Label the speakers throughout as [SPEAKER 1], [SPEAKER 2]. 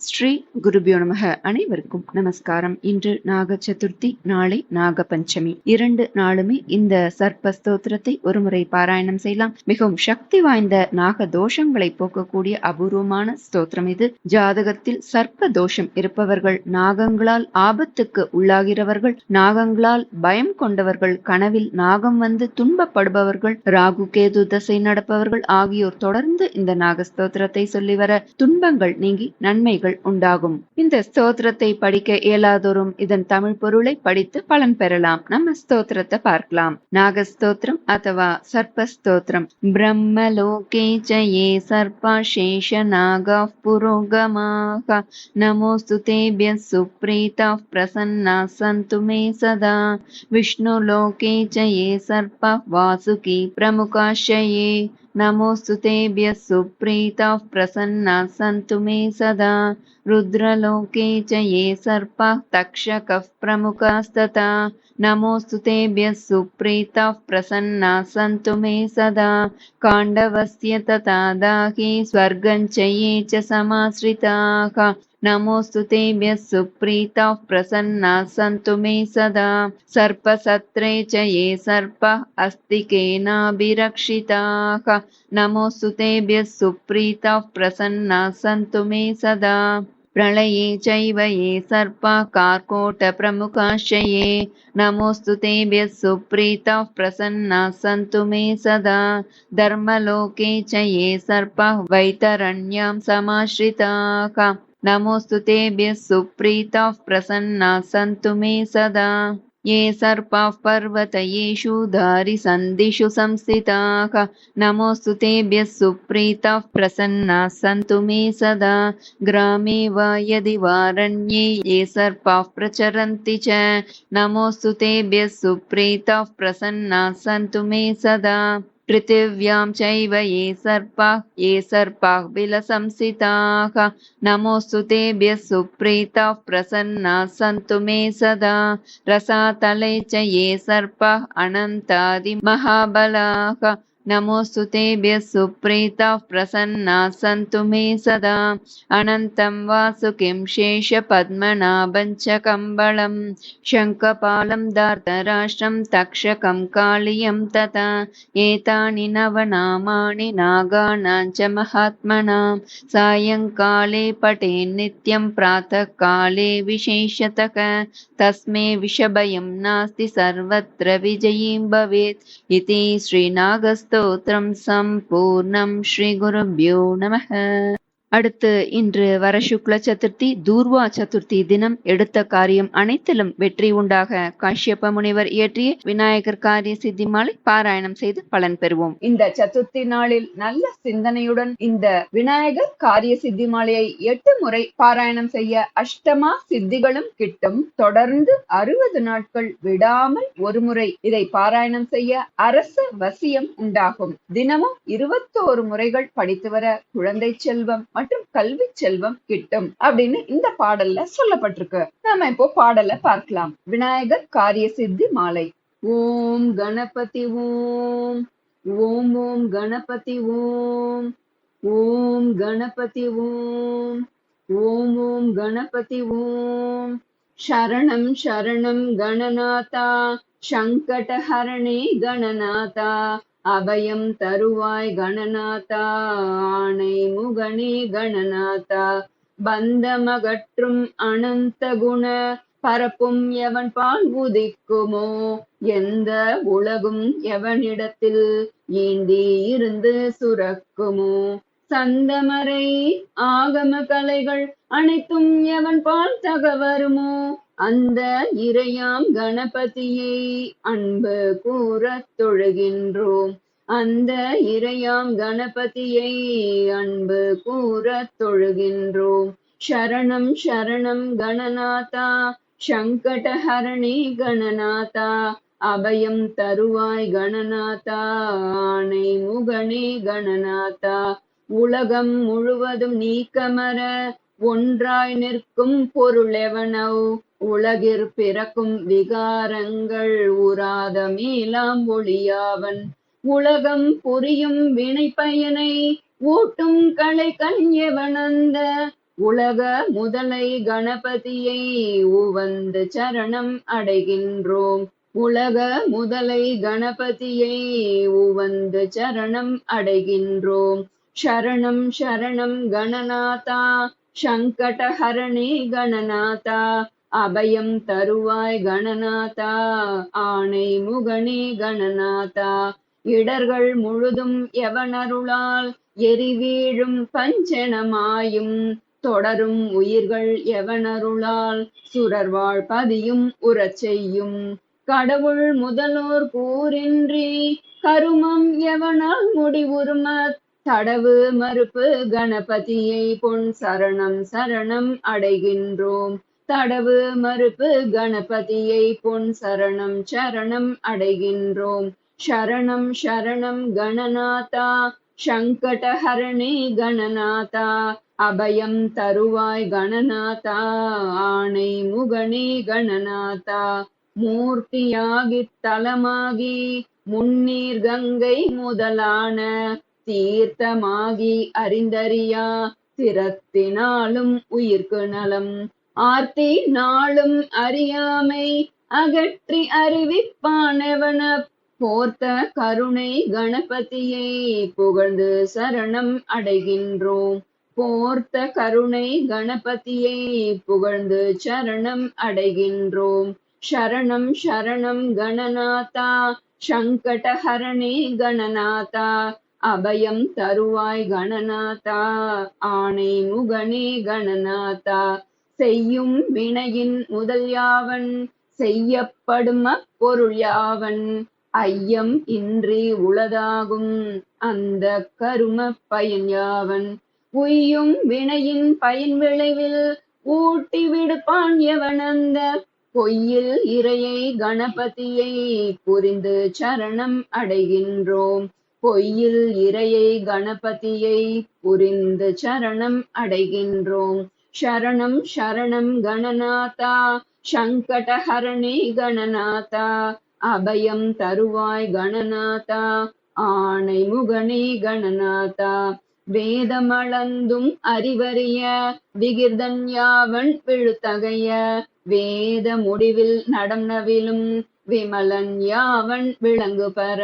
[SPEAKER 1] ஸ்ரீ குருபியோ நமக. அனைவருக்கும் நமஸ்காரம். இன்று நாக சதுர்த்தி நாளை நாக பஞ்சமி இரண்டு நாளுமே இந்த சர்ப்ப ஸ்தோத்திரத்தை ஒருமுறை பாராயணம் செய்யலாம். மிகவும் சக்தி வாய்ந்த நாக தோஷங்களை போக்கக்கூடிய அபூர்வமான ஸ்தோத்திரம் இது. ஜாதகத்தில் சர்ப்ப தோஷம் இருப்பவர்கள் நாகங்களால் ஆபத்துக்கு உள்ளாகிறவர்கள் நாகங்களால் பயம் கொண்டவர்கள் கனவில் நாகம் வந்து துன்பப்படுபவர்கள் ராகு கேது தசை நடப்பவர்கள் ஆகியோர் தொடர்ந்து இந்த நாக ஸ்தோத்திரத்தை சொல்லி வர துன்பங்கள் நீங்கி நன்மைகள் உண்டாகும். இந்த ஸ்தோத்திரத்தை படிக்க இயலாதோரும் இதன் தமிழ் பொருளை படித்து பலன் பெறலாம். நம்ம ஸ்தோத்திரத்தை பார்க்கலாம். நாகஸ்தோத்திரம் அथवा சர்ப்ப ஸ்தோத்திரம் பிரம்மலோகே ஜயே சர்ப்ப சேஷ நாக புரோகமாக. நமோஸ்து தேபிய சுப்ரீதா பிரசன்னா சந்து மே சதா. விஷ்ணுலோகே ஜயே சர்ப்ப வாசுகி பிரமுகாஷயே. नमोऽस्तु तेभ्यः सुप्रीताः प्रसन्नाः सन्तु मे सदा रुद्रलोके च ये सर्पाः तक्षकः प्रमुखास्तथा नमोऽस्तु तेभ्यः सुप्रीताः प्रसन्नाः सन्तु मे सदा काण्डवस्य तथा दाहि स्वर्गं च ये च समाश्रिताः नमोऽस्तु तेभ्यः सुप्रीताः प्रसन्नाः सन्तु मे सदा सर्पसत्रे च ये सर्पः अस्तिकेनाभिरक्षिताः नमोऽस्तु तेभ्यः सुप्रीताः प्रसन्नाः सन्तु मे सदा प्रलये चैव ये सर्पाः कार्कोटप्रमुखाश्च ये नमोऽस्तु तेभ्यः सुप्रीताः प्रसन्नाः सन्तु मे सदा धर्मलोके च ये सर्पाः वैतरण्यां समाश्रिताः नमोऽस्तु तेभ्यः सुप्रीताः प्रसन्नाः सन्तु मे सदा ये सर्पाः पर्वतयेषु धारिसन्धिषु संस्थिताः। नमोऽस्तु तेभ्यः सुप्रीताः प्रसन्नाः सन्तु मे सदा। ग्रामे वा यदि वारण्ये ये सर्पाः प्रचरन्ति च। नमोऽस्तु तेभ्यः सुप्रीताः प्रसन्नाः सन्तु मे सदा पृथिव्यां चैव ये सर्पाः ये सर्पाः बिलसंसिताः नमोऽस्तु तेभ्यः सुप्रीताः प्रसन्नाः सन्तु मे सदा। रसातले च ये सर्पाः अनन्तादिमहाबलाः नमोऽस्तु तेभ्यः सुप्रीताः प्रसन्नाः सन्तु मे सदा। अनन्तं वासुकिं शेषपद्मनाभं च कम्बलं शङ्खपालं दार्तराष्ट्रं तक्षकं कालियं तथा एतानि नवनामानि नागानां च महात्मनां। सायङ्काले पठेन्नित्यं प्रातःकाले विशेषतः तस्मै विषभयं नास्ति सर्वत्र विजयीं भवेत्। इति श्रीनागस्तोत्रं सम्पूर्णं श्रीगुरुभ्यो नमः அடுத்து இன்று வர சுக்ல சதுர்த்தி தூர்வா சதுர்த்தி தினம் எடுத்த காரியம் அனைத்திலும் வெற்றி உண்டாக. காஷ்யப்ப முனிவர் இயற்றிய விநாயகர் காரிய சித்தி மாலை பாராயணம் செய்து பலன் பெறுவோம். இந்த சதுர்த்தி நாளில் நல்ல சிந்தனையுடன் இந்த விநாயகர் காரிய சித்தி மாலையை எட்டு முறை பாராயணம் செய்ய அஷ்டமா சித்திகளும் கிட்டும். தொடர்ந்து அறுபது நாட்கள் விடாமல் ஒரு முறை இதை பாராயணம் செய்ய அரச வசியம் உண்டாகும். தினமும் இருபத்தோரு முறைகள் படித்து வர குழந்தை செல்வம் மற்றும் கல்வி செல்வம் கிட்டும் அப்படின்னு இந்த பாடல்ல சொல்லப்பட்டிருக்கு நாம இப்போ பாடலை பார்க்கலாம் விநாயகர் காரிய சித்தி மாலை ஓம் கணபதி ஓம் ஓம் ஓம் கணபதி ஓம் ஓம் கணபதி ஓம் ஓம் ஓம் கணபதி ஓம் शरणं शरणं गणनाथा சங்கடஹரணே கணநாதா அபயம் தருவாய் கணநாதா ஆணை முகனே கணநாதா. பந்தமகற்றும் அனந்த குண பரப்பும் எவன் பால் உதிக்குமோ? எந்த உலகும் எவனிடத்தில் ஏந்தி இருந்து சுரக்குமோ? சந்தமரை ஆகம கலைகள் அனைத்தும் எவன் பால் தகவருமோ அந்த இறையாம் கணபதியை அன்பு கூறத் தொழுகின்றோம். அந்த இறையாம் கணபதியை அன்பு கூறத் தொழுகின்றோம். சரணம் சரணம் கணநாதா சங்கடஹரணி கணநாதா அபயம் தருவாய் கணநாதா ஆணை முகனே கணநாதா. உலகம் முழுவதும் நீக்கமர ஒன்றாய் நிற்கும் பொருளெவனவ் உலகிற் பிறக்கும் விகாரங்கள் உராத மேலாம் ஒளியாவன். உலகம் புரியும் வினை பயனை ஊட்டும் கலை கண்யவனந்த உலக முதலை கணபதியை உவந்து சரணம் அடைகின்றோம். உலக முதலை கணபதியை உவந்து சரணம் அடைகின்றோம். சரணம் சரணம் கணநாதா சங்கடஹரணே கணநாதா அபயம் தருவாய் கணநாதா ஆணை முகனே கணநாதா. இடர்கள் முழுதும் எவனருளால் எரிவீழும் பஞ்சனமாயும் தொடரும் உயிர்கள் எவனருளால் சுரர்வாழ் பதியும் உறச் செய்யும் கடவுள் முதலோர் கூறின்றி கருமம் எவனால் முடிவுறும தடவு மறுப்பு கணபதியை பொன் சரணம் சரணம் அடைகின்றோம். தடவு மறுப்பு கணபதியை பொன் சரணம் சரணம் அடைகின்றோம். சரணம் சரணம் கணநாதா சங்கடஹரணே கணநாதா அபயம் தருவாய் கணநாதா ஆணை முகனே கணநாதா மூர்த்தியாகி தலமாகி முன்னீர் கங்கை முதலான தீர்த்தமாகி அறிந்தறியா திறத்தினாலும் உயிர்க்கு நலம். ஆர்த்தி நாளும் அறியாமை அகற்றி அறிவிப்பானவன. போர்த்த கருணை கணபதியை புகழ்ந்து சரணம் அடைகின்றோம். போர்த்த கருணை கணபதியை புகழ்ந்து சரணம் அடைகின்றோம். சரணம் சரணம் கணநாதா சங்கடஹரணே கணநாதா. அபயம் தருவாய் கணநாதா ஆணை முகனே கணநாதா செய்யும் வினையின் முதல் யாவன் செய்யப்படும் அப்பொருள் யாவன்? ஐயம் இன்றி உளதாகும் அந்த கரும பயன் யாவன்? உய்யும் வினையின் பயன் விளைவில் ஊட்டி விடுப்பான் எவன் அந்த? பொய்யில் இறையை கணபதியை புரிந்து சரணம் அடைகின்றோம். பொய்யில் இறையை கணபதியை புரிந்து சரணம் அடைகின்றோம். சரணம் சரணம் கணநாதா சங்கடஹரணே கணநாதா அபயம் தருவாய் கணநாதா ஆணை முகனே கணநாதா. வேதமளந்தும் அறிவறிய விகிர்தன் யாவன் விழுத்தகைய வேத முடிவில் நடந்தவிலும் விமலன் யாவன் விளங்கு பெற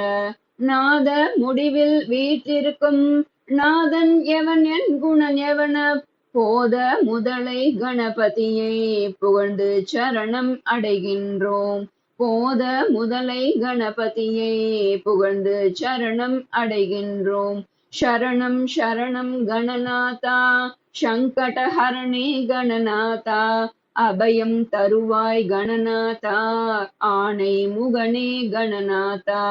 [SPEAKER 1] நாத முடிவில் வீற்றிருக்கும் நாதன் எவன் என் குணன் எவன? போத முதலை கணபதியை புகழ்ந்து சரணம் அடைகின்றோம். போத முதலை கணபதியை புகழ்ந்து சரணம் அடைகின்றோம். சரணம் சரணம் கணநாதா சங்கடஹரணே கணநாதா அபயம் தருவாய் கணநாதா ஆணை முகனே கணநாதா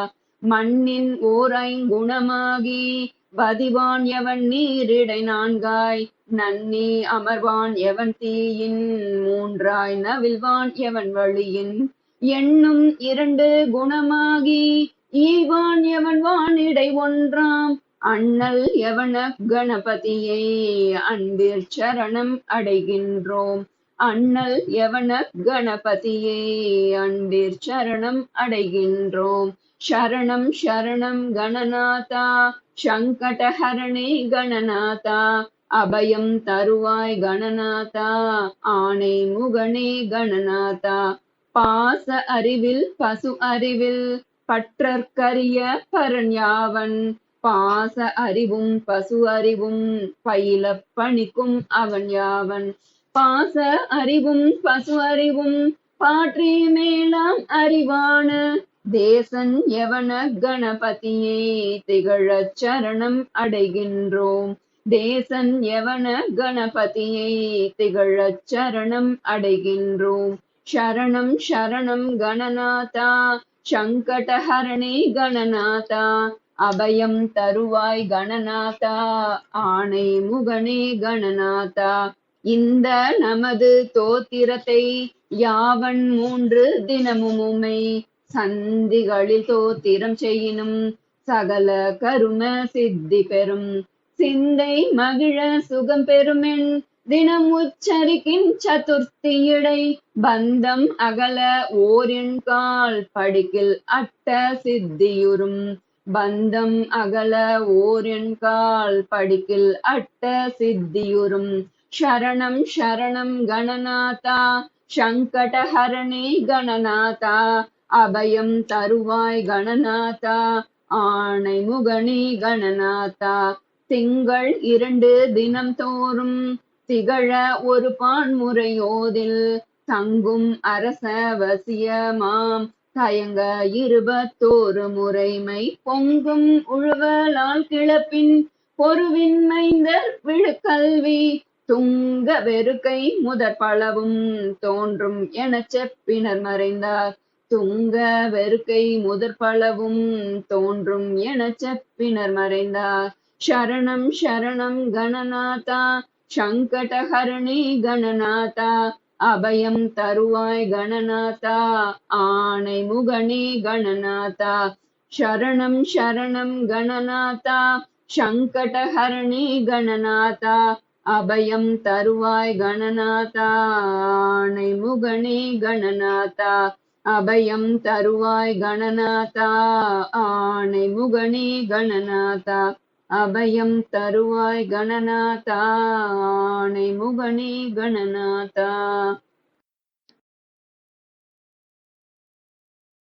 [SPEAKER 1] மண்ணின் ஓரைங்குணமாகி வதிவான் எவன் நீரிடை நான்காய் நன்னி அமர்வான் எவன் தீயின் மூன்றாய் நவில்வான் எவன் வழியின் எண்ணும் இரண்டு குணமாகி ஈவான் எவன் வானிடை ஒன்றாம் அண்ணல் எவன கணபதியை அன்பிற் சரணம் அடைகின்றோம். அண்ணல் எவன கணபதியை அன்பிற் சரணம் அடைகின்றோம். சரணம் சரணம் கணநாதா சங்கடஹரணே கணநாதா அபயம் தருவாய் கணநாதா ஆணை முகனே கணநாதா. பாச அறிவில் பசு அறிவில் பற்றற்கரிய பரண்யாவன் பாச அறிவும் பசு அறிவும் பயில பணிக்கும் அவன் யாவன். பாச அறிவும் பசு அறிவும் பாற்றி மேலாம் அறிவான தேசன் யவன கணபதியே திகழச் சரணம் அடைகின்றோம். தேசன் யவன கணபதியை திகழச் சரணம் அடைகின்றோம். சரணம் சரணம் கணநாதா சங்கடஹரணே கணநாதா அபயம் தருவாய் கணநாதா ஆணை முகனே கணநாதா. இந்த நமது தோத்திரத்தை யாவன் மூன்று தினமுமுமை சந்திகளில் தோத்திரம் செய்யினும் சகல கரும சித்தி பெறும். சிந்தை மகிழ சுகம் பெருமென் தினம் உச்சரிக்கின் சதுர்த்தியிடை. பந்தம் அகல ஓரின் கால் படிக்கில் அட்ட சித்தியுறும். பந்தம் அகல ஓரின் கால் படிக்கில் அட்ட சித்தியுறும். சரணம் சரணம் கணநாதா சங்கடஹரணே கணநாதா அபயம் தருவாய் கணநாதா ஆணை முகனே கணநாதா. திங்கள் இரண்டு தினம் தோறும் திகழ ஒரு பான்முறையோதில் தங்கும் அரச வசியமாம் தயங்க இருபத்தோரு முறைமை பொங்கும் உழுவலால் கிளப்பின் பொறுவின்மைந்தர் விழுக்கல்வி. துங்க வெறுக்கை முதற் பலவும் தோன்றும் என செப்பினர் மறைந்தார். துங்க வெறுக்கை முதற்பளவும் தோன்றும் எனச் செப்பினர் மறைந்தார் சரணம் சரணம் கணநாதா. சங்கடஹரணி கணநாதா. அபயம் தருவாய் கணநாதா. ஆணை முகனே கணநாதா. சரணம் சரணம் கணநாதா. சங்கடஹரணி கணநாதா. அபயம் தருவாய் கணநாதா. ஆணை முகனே கணநாதா. அபயம் தருவாய் கணநாதா ஆணை முகனே கணநாதா அபயம் தருவாய் கணநாதா ஆணை முகனே கணநாதா